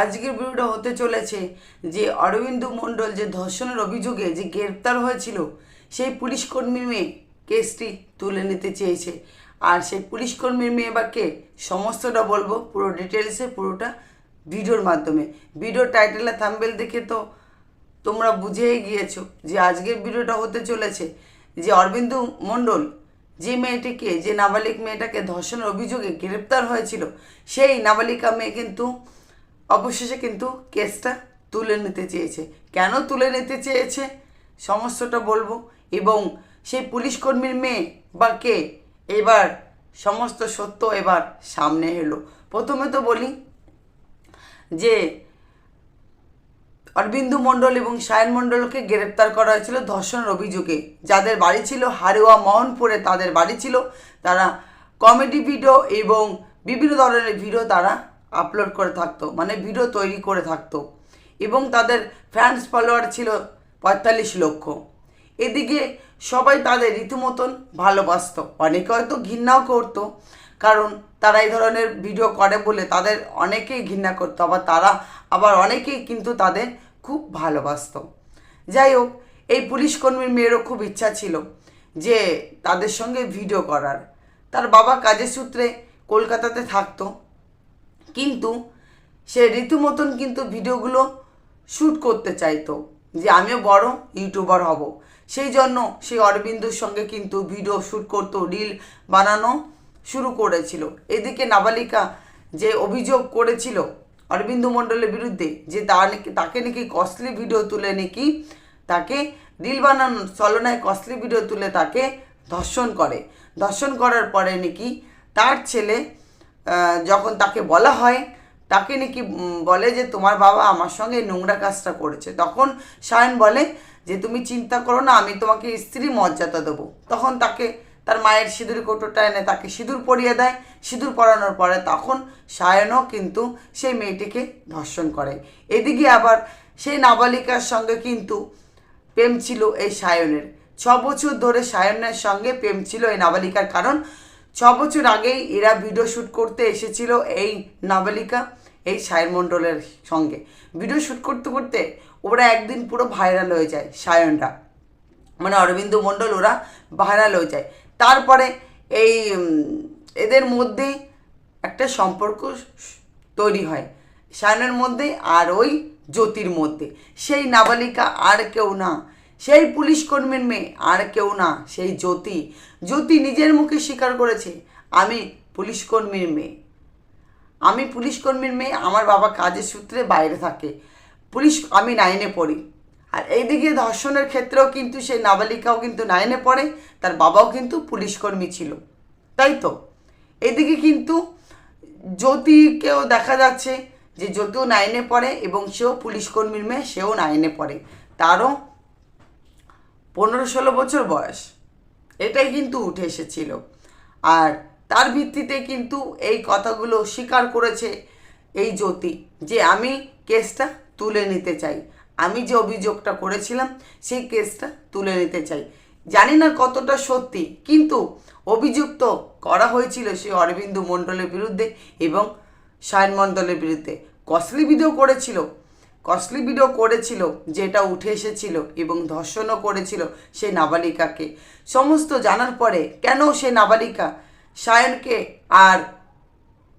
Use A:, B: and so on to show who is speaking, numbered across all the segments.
A: আজকের ভিডিওটা হতে চলেছে যে অরবিন্দ মণ্ডল যে ধর্ষণের অভিযোগে যে গ্রেপ্তার হয়েছিল, সেই পুলিশ কর্মীর মেয়ে কেসটি তুলে নিতে চেয়েছে। আর সেই পুলিশ কর্মীর মেয়ে বা কে, সমস্তটা বলব পুরো ডিটেলসে পুরোটা ভিডিওর মাধ্যমে। ভিডিও টাইটেল আর থাম্বেল দেখে তো তোমরা বুঝেই গিয়েছো যে আজকের ভিডিওটা হতে চলেছে যে অরবিন্দ মণ্ডল যে মেয়েটিকে, যে নাবালিক মেয়েটাকে ধর্ষণের অভিযোগে গ্রেপ্তার হয়েছিল, সেই নাবালিকা মেয়ে কিন্তু অবশেষে কিন্তু কেসটা তুলে নিতে চেয়েছে। কেন তুলে নিতে চেয়েছে? সমস্তটা বলব। এবং সেই পুলিশ কর্মীর মেয়ে বা কে? এবার সমস্ত সত্য এবার সামনে এলো। প্রথমে তো বলি যে অরবিন্দু মণ্ডল এবং সায়ন মণ্ডলকে গ্রেপ্তার করা হয়েছিল ধর্ষণের অভিযোগে। যাদের বাড়ি ছিল হারুয়া মোহনপুরে, তাদের বাড়ি ছিল। তারা কমেডি ভিডিও এবং বিভিন্ন ধরনের ভিডিও তারা আপলোড করে থাকতো মানে ভিডিও তৈরি করে থাকতো। এবং তাদের ফ্যান্স ফলোয়ার ছিল পঁয়তাল্লিশ লক্ষ। এদিকে সবাই তাদের রীতিমতন ভালোবাসতো। অনেকে হয়তো ঘৃণাও করতো, কারণ তারা এই ধরনের ভিডিও করে বলে তাদের অনেকেই ঘৃণা করতো, আবার তারা আবার অনেকেই কিন্তু তাদের খুব ভালোবাসতো। যাই হোক, এই পুলিশ কর্মীর মেয়েরও খুব ইচ্ছা ছিল যে তাদের সঙ্গে ভিডিও করার। তার বাবা কাজের সূত্রে কলকাতাতে থাকতো কিন্তু সে রীতিমতন কিন্তু ভিডিওগুলো শ্যুট করতে চাইতো যে আমিও বড় ইউটিউবার হব। সেই জন্য সেই অরবিন্দুর সঙ্গে কিন্তু ভিডিও শ্যুট করতো, রিল বানানো শুরু করেছিল। এদিকে নাবালিকা যে অভিযোগ করেছিল অরবিন্দ মণ্ডলের বিরুদ্ধে যে তাকে নাকি কস্টলি ভিডিও তুলে নাকি তাকে রিল বানানোর চলনায় কস্টলি ভিডিও তুলে তাকে ধর্ষণ করে। ধর্ষণ করার পরে নাকি তার ছেলে যখন তাকে বলা হয়, তাকে নাকি বলে যে তোমার বাবা আমার সঙ্গে নোংরা কাজটা করেছে। তখন সায়ন বলে যে, তুমি চিন্তা করো না, আমি তোমাকে স্ত্রী মর্যাদা দেবো। তখন তাকে, তার মায়ের সিঁদুর কৌটোটা এনে তাকে সিঁদুর পরিয়ে দেয়। সিঁদুর পরানোর পরে তখন সায়নও কিন্তু সেই মেয়েটিকে ধর্ষণ করে। এদিকে আবার সেই নাবালিকার সঙ্গে কিন্তু প্রেম ছিল এই সায়নের। ছ বছর ধরে সায়নের সঙ্গে প্রেম ছিল এই নাবালিকার কারণ ছ বছর আগেই এরা ভিডিও শ্যুট করতে এসেছিল এই নাবালিকা, এই সায়ন মণ্ডলের সঙ্গে। ভিডিও শ্যুট করতে করতে ওরা একদিন পুরো ভাইরাল হয়ে যায়, সায়নরা। মানে অরবিন্দ মণ্ডল ওরা ভাইরাল হয়ে যায়। তারপরে এই এদের মধ্যে একটা সম্পর্ক তৈরি হয়, সায়নের মধ্যে আর ওই জ্যোতির মধ্যে। সেই নাবালিকা আর কেউ না। সেই পুলিশ কর্মীর মেয়ে, আর কেউ না, সেই জ্যোতি। জ্যোতি নিজের মুখে স্বীকার করেছে, আমি পুলিশ কর্মীর মেয়ে। আমি পুলিশ কর্মীর মেয়ে, আমার বাবা কাজের সূত্রে বাইরে থাকে। পুলিশ, আমি নাইনে পড়ি। আর এইদিকে ধর্ষণের ক্ষেত্রেও কিন্তু সেই নাবালিকাও কিন্তু নাইনে পড়ে, তার বাবাও কিন্তু পুলিশ কর্মী ছিল। তাই তো? এদিকে কিন্তু জ্যোতিকেও দেখা যাচ্ছে যে জ্যোতিও নাইনে পড়ে এবং সেও পুলিশ কর্মীর মেয়ে, সেও নাইনে পড়ে। তারও পনেরো ষোলো বছর বয়স। এটাই কিন্তু উঠে এসেছিল। আর তার ভিত্তিতে কিন্তু এই কথাগুলো স্বীকার করেছে এই জ্যোতি যে আমি কেসটা তুলে নিতে চাই। আমি যে অভিযোগটা করেছিলাম, সেই কেসটা তুলে নিতে চাই। জানি না কতটা সত্যি, কিন্তু অভিযুক্ত করা হয়েছিল সেই অরবিন্দ মণ্ডলের বিরুদ্ধে এবং সায়ন মণ্ডলের বিরুদ্ধে। কসলি ভিডিও করেছিল কসলি ভিডিও করেছিল, যেটা উঠে এসেছিল এবং ধর্ষণও করেছিল সেই নাবালিকাকে। সমস্ত জানার পরে কেন সে নাবালিকা সায়নকে আর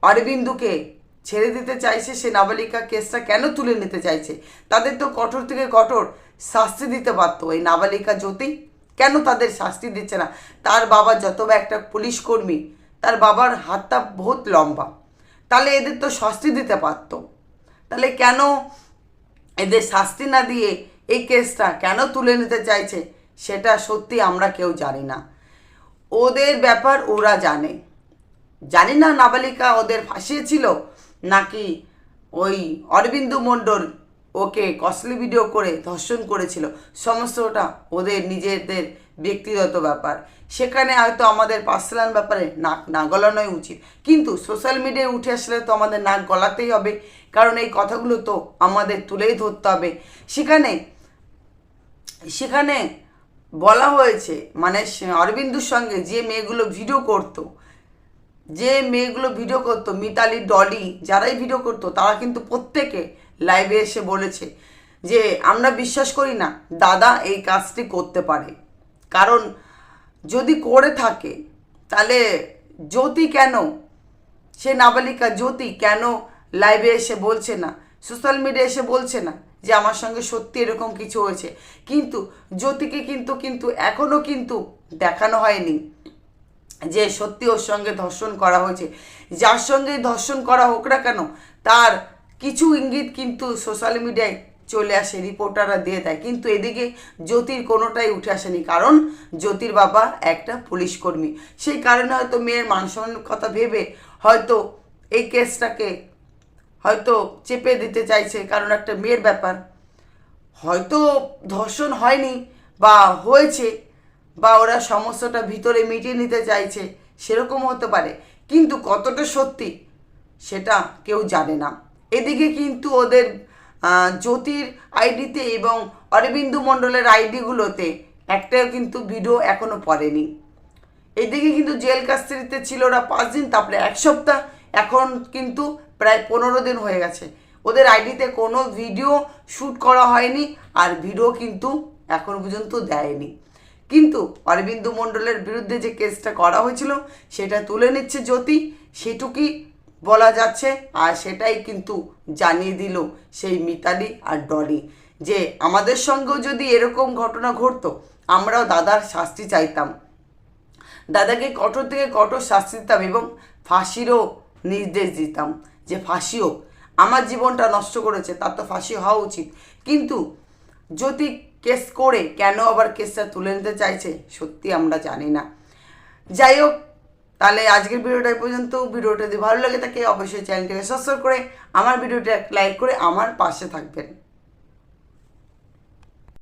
A: অরবিন্দুকে ছেড়ে দিতে চাইছে সে নাবালিকা কেসটা কেন তুলে নিতে চাইছে? তাদের তো কঠোর থেকে কঠোর শাস্তি দিতে পারতো এই নাবালিকা জ্যোতি কেন তাদের শাস্তি দিচ্ছে না? তার বাবা যত বা একটা পুলিশ কর্মী, তার বাবার হাতটা বহুত লম্বা। তাহলে এদের তো শাস্তি দিতে পারতো তাহলে কেন এদের শাস্তি না দিয়ে এই কেসটা কেন তুলে নিতে চাইছে সেটা সত্যি আমরা কেউ জানি না। ওদের ব্যাপার ওরা জানে। জানি না নাবালিকা ওদের ফাঁসিয়েছিল নাকি ওই অরবিন্দু মণ্ডল ওকে কসলি ভিডিও করে ধর্ষণ করেছিল। সমস্তটা ওদের নিজেদের ব্যক্তিগত ব্যাপার। সেখানে হয়তো আমাদের পার্সোনাল ব্যাপারে নাক না গলানোই উচিত। কিন্তু সোশ্যাল মিডিয়ায় উঠে আসলে তো আমাদের নাক গলাতেই হবে। কারণ এই কথাগুলো তো আমাদের তুলেই ধরতে হবে। সেখানে সেখানে বলা হয়েছে মানে অরবিন্দুর সঙ্গে যে মেয়েগুলো ভিডিও করতো, যে মেয়েগুলো ভিডিও করতো, মিতালি, ডলি, যারাই ভিডিও করতো, তারা কিন্তু প্রত্যেকে লাইভে এসে বলেছে যে, আমরা বিশ্বাস করি না, দাদা এই কাজটি করতে পারে। কারণ যদি করে থাকে, তাহলে জ্যোতি কেন, সে নাবালিকা জ্যোতি কেন লাইভে এসে বলছে না সোশ্যাল মিডিয়া এসে বলছে না যে, আমার সঙ্গে সত্যি এরকম কিছু হয়েছে? কিন্তু জ্যোতিকে কিন্তু কিন্তু এখনও কিন্তু দেখানো হয়নি যে, সত্যি ওর সঙ্গে ধর্ষণ করা হয়েছে। যার সঙ্গে ধর্ষণ করা হোক না কেন, তার কিছু ইঙ্গিত কিন্তু সোশ্যাল মিডিয়ায় চলে আসে রিপোর্টাররা দিয়ে দেয়। কিন্তু এদিকে জ্যোতির কোনোটাই উঠে আসেনি। কারণ জ্যোতির বাবা একটা পুলিশ কর্মী। সেই কারণে হয়তো মেয়ের মান সম্মানের কথা ভেবে হয়তো এই কেসটাকে হয়তো চেপে দিতে চাইছে। কারণ একটা মেয়ের ব্যাপার। হয়তো ধর্ষণ হয়নি বা হয়েছে বা ওরা সমস্যাটা ভিতরে মিটিয়ে নিতে চাইছে সেরকম হতে পারে। কিন্তু কতটা সত্যি সেটা কেউ জানে না। এদিকে কিন্তু ওদের জ্যোতির আইডিতে এবং অরবিন্দু মণ্ডলের আইডিগুলোতে একটাও কিন্তু ভিডিও এখনও পড়েনি। এদিকে কিন্তু জেল কাস্টডিতে ছিল ওরা পাঁচ দিন, তারপরে এক সপ্তাহ, এখন কিন্তু প্রায় পনেরো দিন হয়ে গেছে। ওদের আইডিতে কোনো ভিডিও শ্যুট করা হয়নি আর ভিডিও কিন্তু এখন পর্যন্ত দেয়নি। কিন্তু অরবিন্দু মণ্ডলের বিরুদ্ধে যে কেসটা করা হয়েছিল, সেটা তুলে নিচ্ছে জ্যোতি, সেটুকুই বলা যাচ্ছে, আর সেটাই কিন্তু জানিয়ে দিল সেই মিতালি আর ডলি। যে আমাদের সঙ্গেও যদি এরকম ঘটনা ঘটতো, আমরাও দাদার শাস্তি চাইতাম। দাদাকে কঠোর থেকে কঠোর শাস্তি দিতাম এবং ফাঁসিরও নির্দেশ দিতাম যে ফাঁসি হোক। আমার জীবনটা নষ্ট করেছে, তার তো ফাঁসি হওয়া উচিত। কিন্তু যদি কেস করে কেন আবার কেসটা তুলে নিতে চাইছে, সত্যি আমরা জানি না। যাই হোক তাহলে আজকের ভিডিওটা পর্যন্ত। ভিডিওটা যদি ভালো লাগে থাকে, অবশ্যই চ্যানেলটাকে সাবস্ক্রাইব করে আমার ভিডিওটা লাইক করে আমার পাশে থাকবেন।